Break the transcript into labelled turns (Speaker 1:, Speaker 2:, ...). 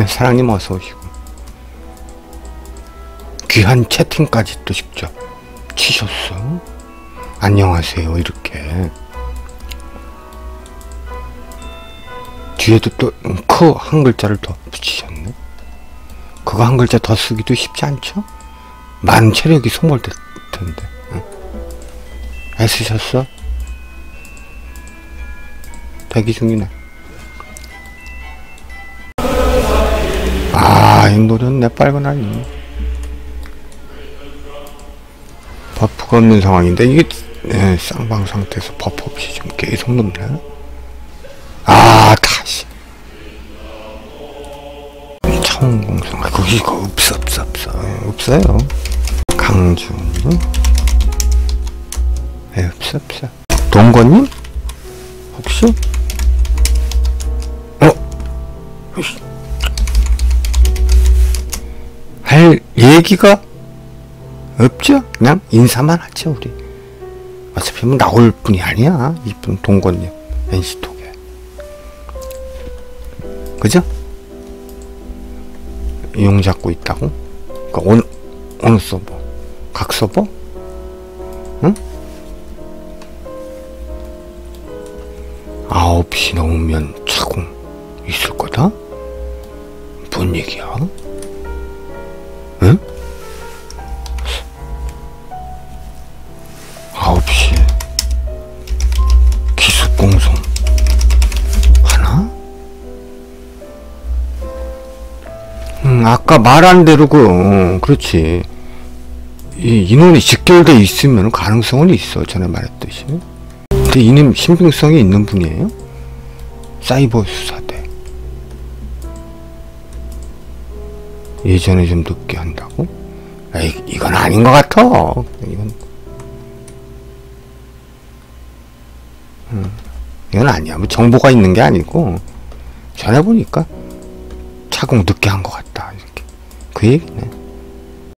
Speaker 1: 네, 사랑님 어서 오시고 귀한 채팅까지 또 직접 치셨어 안녕하세요 이렇게 뒤에도 또 크 한 글자를 더 붙이셨네 그거 한 글자 더 쓰기도 쉽지 않죠? 많은 체력이 소모될 텐데 응? 애쓰셨어? 대기 중이네 아, 이 노래는 내 빨간 아니. 버프가 없는 상황인데, 이게, 예, 쌍방 상태에서 버프 없이 지금 계속 넘네. 아, 다시. 아, 거기, 거 없어, 없어, 없어. 예, 없어요. 강주. 예, 없어, 없어. 동건님? 혹시? 할 얘기가 없죠? 그냥 인사만 하죠, 우리. 어차피 뭐 나올 분이 아니야. 이쁜 동건님, NC톡에. 그죠? 용 잡고 있다고? 그니까, 어느, 어느 서버? 각 서버? 응? 9시 넘으면 차공 있을 거다? 뭔 얘기야? 공송 하나? 음, 아까 말한 대로 그, 어, 그렇지. 이 인원이 직결돼 있으면 가능성은 있어. 전에 말했듯이. 근데 이님 신빙성이 있는 분이에요? 사이버 수사대. 예전에 좀 늦게 한다고? 에이, 이건 아닌 것 같아. 이건, 음, 이건 아니야. 뭐 정보가 있는 게 아니고, 전에 보니까 차공 늦게 한 것 같다. 이렇게. 그 얘기네.